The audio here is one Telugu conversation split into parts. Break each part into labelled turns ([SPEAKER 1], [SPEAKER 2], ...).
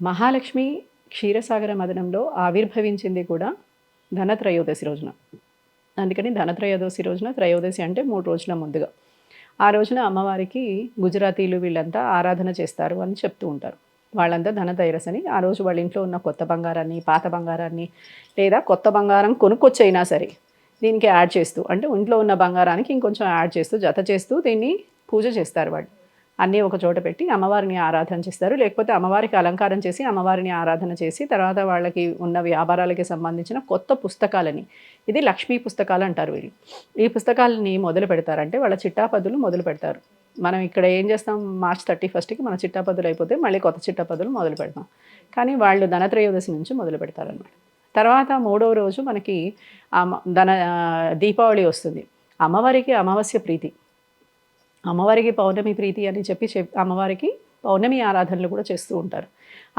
[SPEAKER 1] మహాలక్ష్మి క్షీరసాగర మదనంలో ఆవిర్భవించింది కూడా ధనత్రయోదశి రోజున. అందుకని ధనత్రయోదశి రోజున త్రయోదశి అంటే మూడు రోజుల ముందుగా. ఆ రోజున అమ్మవారికి గుజరాతీలు వీళ్ళంతా ఆరాధన చేస్తారు అని చెప్తూ ఉంటారు. వాళ్ళంతా ధనతైరస్ అని ఆ రోజు వాళ్ళ ఇంట్లో ఉన్న కొత్త బంగారాన్ని పాత బంగారాన్ని లేదా కొత్త బంగారం కొనుక్కొచ్చైనా సరే దీనికి యాడ్ చేస్తూ అంటే ఇంట్లో ఉన్న బంగారానికి ఇంకొంచెం యాడ్ చేస్తూ జత చేస్తూ దీన్ని పూజ చేస్తారు వాళ్ళు. అన్నీ ఒక చోట పెట్టి అమ్మవారిని ఆరాధన చేస్తారు. లేకపోతే అమ్మవారికి అలంకారం చేసి అమ్మవారిని ఆరాధన చేసి తర్వాత వాళ్ళకి ఉన్న వ్యాపారాలకి సంబంధించిన కొత్త పుస్తకాలని ఇది లక్ష్మీ పుస్తకాలు అంటారు వీళ్ళు. ఈ పుస్తకాలని మొదలు పెడతారంటే వాళ్ళ చిట్టాపదులు మొదలు పెడతారు. మనం ఇక్కడ ఏం చేస్తాం? మార్చ్ థర్టీ ఫస్ట్కి మన చిట్టాపదులు అయిపోతే మళ్ళీ కొత్త చిట్టాపదులు మొదలు పెడతాం. కానీ వాళ్ళు ధనత్రయోదశి నుంచి మొదలు పెడతారనమాట తర్వాత మూడవ రోజు మనకి ధన దీపావళి వస్తుంది. అమ్మవారికి అమావాస్య ప్రీతి. అమ్మవారికి పౌర్ణమి ప్రీతి అని చెప్పి అమ్మవారికి పౌర్ణమి ఆరాధనలు కూడా చేస్తూ ఉంటారు.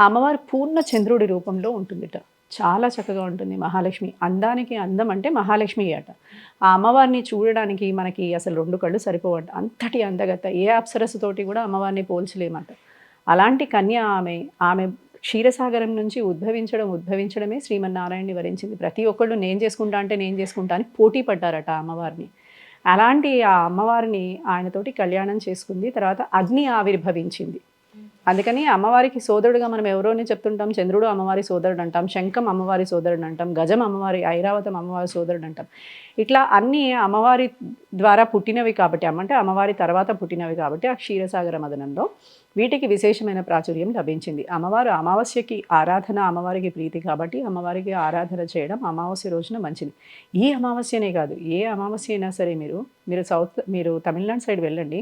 [SPEAKER 1] అమ్మవారు అమ్మవారి పూర్ణ చంద్రుడి రూపంలో ఉంటుందిట. చాలా చక్కగా ఉంటుంది మహాలక్ష్మి. అందానికి అందం అంటే మహాలక్ష్మి అట. ఆ అమ్మవారిని చూడడానికి మనకి అసలు రెండు కళ్ళు సరిపోవట. అంతటి అందగత ఏ అప్సరస్సుతోటి కూడా అమ్మవారిని పోల్చలేమట. అలాంటి కన్య ఆమె ఆమె క్షీరసాగరం నుంచి ఉద్భవించడం ఉద్భవించడమే శ్రీమన్నారాయణని వరించింది. ప్రతి ఒక్కళ్ళు నేను చేసుకుంటా అంటే నేను చేసుకుంటా అని పోటీ పడ్డారట అమ్మవారిని. అలాంటి ఆ అమ్మవారిని ఆయనతోటి కళ్యాణం చేసుకుంది. తర్వాత అగ్ని ఆవిర్భవించింది. అందుకని అమ్మవారికి సోదరుడుగా మనం ఎవరోని చెప్తుంటాం? చంద్రుడు అమ్మవారి సోదరుడు అంటాం శంఖం అమ్మవారి సోదరుడు అంటాం గజం అమ్మవారి ఐరావతం అమ్మవారి సోదరుడు అంటాం ఇట్లా అన్నీ అమ్మవారి ద్వారా పుట్టినవి కాబట్టి అమ్మంటే అమ్మవారి తర్వాత పుట్టినవి కాబట్టి ఆ క్షీరసాగర మదనంలో వీటికి విశేషమైన ప్రాచుర్యం లభించింది. అమ్మవారు అమావాస్యకి ఆరాధన అమ్మవారికి ప్రీతి కాబట్టి అమ్మవారికి ఆరాధన చేయడం అమావాస్య రోజున మంచిది. ఈ అమావాస్యనే కాదు ఏ అమావాస్య అయినా సరే మీరు మీరు సౌత్ మీరు తమిళనాడు సైడ్ వెళ్ళండి.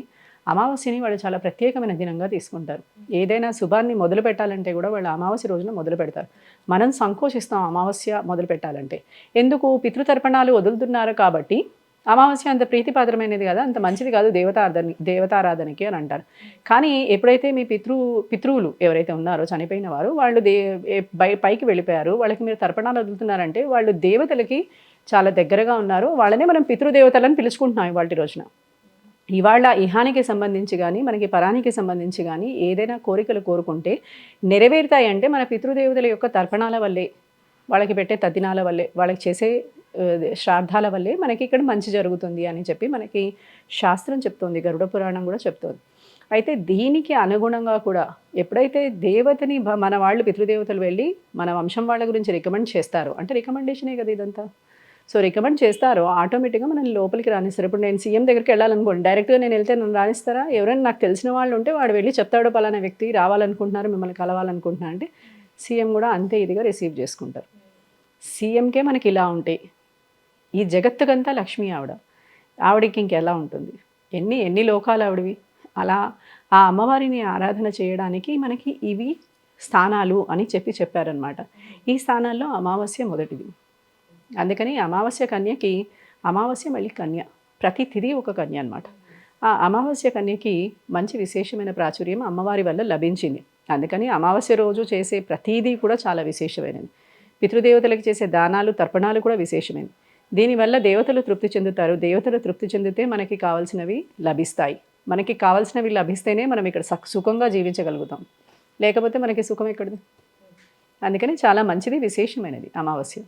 [SPEAKER 1] అమావాస్యని వాళ్ళు చాలా ప్రత్యేకమైన దినంగా తీసుకుంటారు. ఏదైనా శుభాన్ని మొదలు పెట్టాలంటే కూడా వాళ్ళు అమావాస్య రోజున మొదలు పెడతారు. మనం సంకోచిస్తాం అమావాస్య మొదలు పెట్టాలంటే. ఎందుకు? పితృతర్పణాలు వదులుతున్నారు కాబట్టి అమావాస్య అంత ప్రీతిపాత్రమైనది కదా అంత మంచిది కాదు దేవతారాధన దేవతారాధనకి అని అంటారు. కానీ ఎప్పుడైతే మీ పితృ పితృవులు ఎవరైతే ఉన్నారో చనిపోయిన వారు వాళ్ళు దే పై- పైకి వెళ్ళిపోయారు వాళ్ళకి మీరు తర్పణాలు వదులుతున్నారంటే వాళ్ళు దేవతలకి చాలా దగ్గరగా ఉన్నారు. వాళ్ళనే మనం పితృదేవతలను పిలుచుకుంటున్నాం ఇవాళ రోజున. ఇవాళ ఇహానికి సంబంధించి కానీ మనకి పరానికి సంబంధించి కానీ ఏదైనా కోరికలు కోరుకుంటే నెరవేరుతాయి అంటే మన పితృదేవతల యొక్క తర్పణాల వల్లే వాళ్ళకి పెట్టే తద్దినాల వల్లే వాళ్ళకి చేసే ఆ, శ్రాద్ధాల వల్లే మనకి ఇక్కడ మంచి జరుగుతుంది అని చెప్పి మనకి శాస్త్రం చెప్తోంది గరుడ పురాణం కూడా చెప్తోంది. అయితే దీనికి అనుగుణంగా కూడా ఎప్పుడైతే దేవతని మన వాళ్ళు పితృదేవతలు వెళ్ళి మన వంశం వాళ్ళ గురించి రికమెండ్ చేస్తారు అంటే రికమెండేషనే కదా ఇదంతా? సో రికమెండ్ చేస్తారో. ఆటోమేటిక్గా మనం లోపలికి రానిస్తారు. ఇప్పుడు నేను సీఎం దగ్గరికి వెళ్ళాలనుకోండి డైరెక్ట్గా నేను వెళ్తే నన్ను రానిస్తారా? ఎవరైనా నాకు తెలిసిన వాళ్ళు ఉంటే వాడు వెళ్ళి చెప్తాడు పలానా వ్యక్తి రావాలనుకుంటున్నారు మిమ్మల్ని కలవాలనుకుంటున్నా అంటే సీఎం కూడా అంతే ఇదిగా రిసీవ్ చేసుకుంటారు. సీఎంకే మనకి ఇలా ఉంటాయి ఈ జగత్తుకంతా లక్ష్మి ఆవిడ. ఆవిడకి ఇంకెలా ఉంటుంది? ఎన్ని ఎన్ని లోకాలు ఆవిడవి? అలా ఆ అమ్మవారిని ఆరాధన చేయడానికి మనకి ఇవి స్థానాలు అని చెప్పి చెప్పారనమాట ఈ స్థానాల్లో అమావాస్య మొదటిది. అందుకని అమావాస్య కన్యకి అమావాస్య మళ్ళీ కన్య. ప్రతి తిది ఒక కన్య అనమాట ఆ అమావాస్య కన్యకి మంచి విశేషమైన ప్రాచుర్యం అమ్మవారి వల్ల లభించింది. అందుకని అమావాస్య రోజు చేసే ప్రతీదీ కూడా చాలా విశేషమైనది. పితృదేవతలకు చేసే దానాలు తర్పణాలు కూడా విశేషమైనది దీనివల్ల దేవతలు తృప్తి చెందుతారు. దేవతలు తృప్తి చెందితే మనకి కావాల్సినవి లభిస్తాయి. మనకి కావాల్సినవి లభిస్తేనే మనం ఇక్కడ సుఖంగా జీవించగలుగుతాం. లేకపోతే మనకి సుఖం ఎక్కడది? అందుకని చాలా మంచిది విశేషమైనది అమావాస్య.